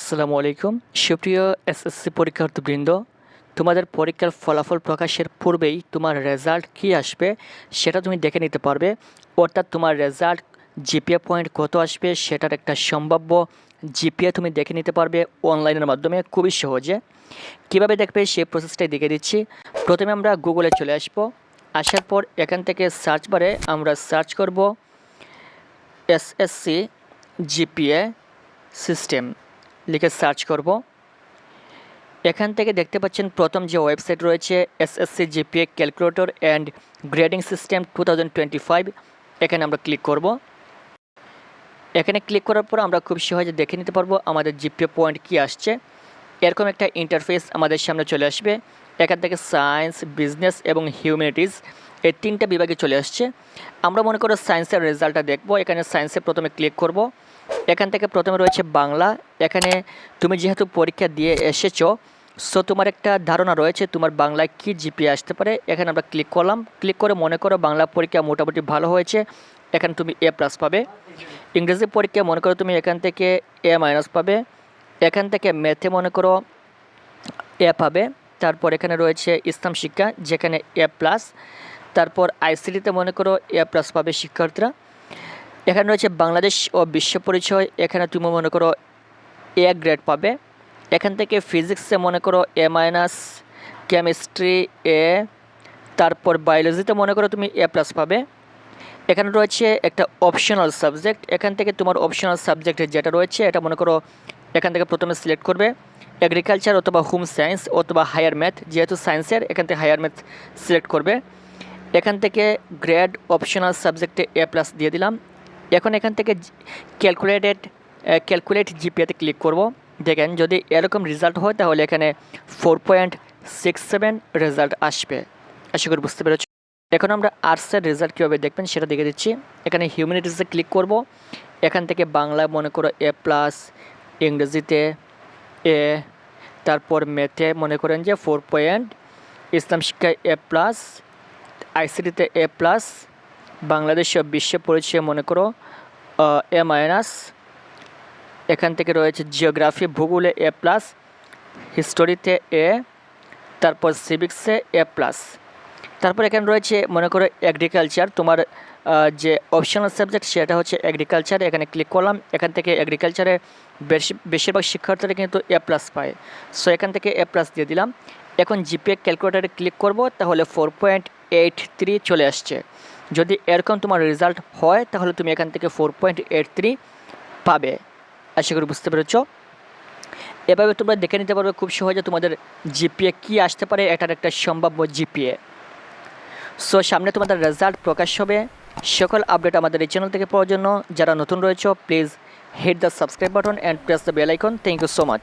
আসসালামু আলাইকুম। সুপ্রিয় এসএসসি পরীক্ষার্থীবৃন্দ, তোমাদের পরীক্ষার ফলাফল প্রকাশের পূর্বেই তোমার রেজাল্ট কী আসবে সেটা তুমি দেখে নিতে পারবে। অর্থাৎ তোমার রেজাল্ট জিপিএ পয়েন্ট কত আসবে সেটার একটা সম্ভাব্য জিপিএ তুমি দেখে নিতে পারবে অনলাইনের মাধ্যমে খুবই সহজে। কীভাবে দেখবে সেই প্রসেসটাই দেখে দিচ্ছি। প্রথমে আমরা গুগলে চলে আসব। আসার পর এখান থেকে সার্চ বারে আমরা সার্চ করব এসএসসি জিপিএ সিস্টেম লিখে সার্চ করব। এখান থেকে দেখতে পাচ্ছেন প্রথম যে ওয়েবসাইট রয়েছে SSC GPA calculator and grading system to এখানে আমরা ক্লিক করব। এখানে ক্লিক করার পর আমরা খুব সহজে দেখে নিতে পারব আমাদের জিপিএ পয়েন্ট কি আসছে। এরকম একটা ইন্টারফেস আমাদের সামনে চলে আসবে। এখান থেকে সায়েন্স বিজনেস এবং হিউম্যানিটিস এই তিনটা বিভাগে চলে আসছে। আমরা মনে করো সায়েন্সের রেজাল্টটা দেখব। এখানে সায়েন্সে প্রথমে ক্লিক করব। এখান থেকে প্রথমে রয়েছে বাংলা। এখানে তুমি যেহেতু পরীক্ষা দিয়ে এসেছ সো তোমার একটা ধারণা রয়েছে তোমার বাংলায় কী জিপি আসতে পারে। এখানে আমরা ক্লিক করলাম। ক্লিক করে মনে করো বাংলা পরীক্ষা মোটামুটি ভালো হয়েছে। এখানে তুমি এ প্লাস পাবে। ইংরেজি পরীক্ষা মনে করো তুমি এখান থেকে এ মাইনাস পাবে। এখান থেকে ম্যাথে মনে করো এ পাবে। তারপর এখানে রয়েছে ইসলাম শিক্ষা, যেখানে এ প্লাস তারপর আইসিটিতে মনে করো এ প্লাস পাবে শিক্ষার্থীরা। এখানে রয়েছে বাংলাদেশ ও বিশ্ব পরিচয়। এখানে তুমি মনে করো এ গ্রেড পাবে। এখান থেকে ফিজিক্সে মনে করো এ মাইনাস কেমিস্ট্রি এ তারপর বায়োলজিতে মনে করো তুমি এ প্লাস পাবে। এখানে রয়েছে একটা অপশনাল সাবজেক্ট এখান থেকে তোমার অপশনাল সাবজেক্ট যেটা রয়েছে, এটা মনে করো এখান থেকে প্রথমে সিলেক্ট করবে। এগ্রিকালচার অথবা হোম সায়েন্স অথবা হায়ার ম্যাথ যেহেতু সায়েন্সের এখান থেকে হায়ার ম্যাথ সিলেক্ট করবে। এখান থেকে গ্রেড অপশনাল সাবজেক্টে এ প্লাস দিয়ে দিলাম। এখন এখান থেকে ক্যালকুলেটেড ক্যালকুলেট জিপিএতে ক্লিক করব। দেখেন, যদি এরকম রেজাল্ট হয়, তাহলে এখানে four point six seven result আসবে। আশা করি বুঝতে পেরেছ এখন আমরা আর্টসের রেজাল্ট কীভাবে দেখবেন সেটা দেখে দিচ্ছি। এখানে হিউম্যানিটিসে ক্লিক করব। এখান থেকে বাংলা মনে করো এ প্লাস ইংরেজিতে এ তারপর ম্যাথে মনে করেন যে ফোর পয়েন্ট ইসলাম শিক্ষায় এ প্লাস আইসিটিতে এ প্লাস বাংলাদেশ বিশ্ব পরিচয় মনে করো এ মাইনাস, এখান থেকে রয়েছে জিওগ্রাফি, ভূগোলে এ প্লাস, হিস্টোরিতে এ, তারপর সিভিক্সে এ প্লাস। তারপর এখানে রয়েছে মনে করো এগ্রিকালচার তোমার যে অপশনাল সাবজেক্ট সেটা হচ্ছে এগ্রিকালচার এখানে ক্লিক করলাম, এখান থেকে এগ্রিকালচারে বেশি, বেশিরভাগ শিক্ষার্থীরা কিন্তু এ প্লাস পায়। সো এখান থেকে এ প্লাস দিয়ে দিলাম। এখন জিপিএ ক্যালকুলেটারে ক্লিক করব, তাহলে ফোর পয়েন্ট এইট থ্রি চলে আসছে। যদি এরকম তোমার রেজাল্ট হয়, তাহলে তুমি এখান থেকে ফোর পয়েন্ট এইট থ্রি পাবে। আশা করি বুঝতে পেরেছ? এভাবে তোমরা দেখে নিতে পারবে খুব সহজে তোমাদের জিপিএ কী আসতে পারে, এটার একটা সম্ভাব্য জিপিএ সো সামনে তোমাদের রেজাল্ট প্রকাশ হবে। সকল আপডেট আমাদের এই চ্যানেল থেকে পাওয়ার জন্য। যারা নতুন রয়েছে please hit the subscribe button and press the bell icon thank you so much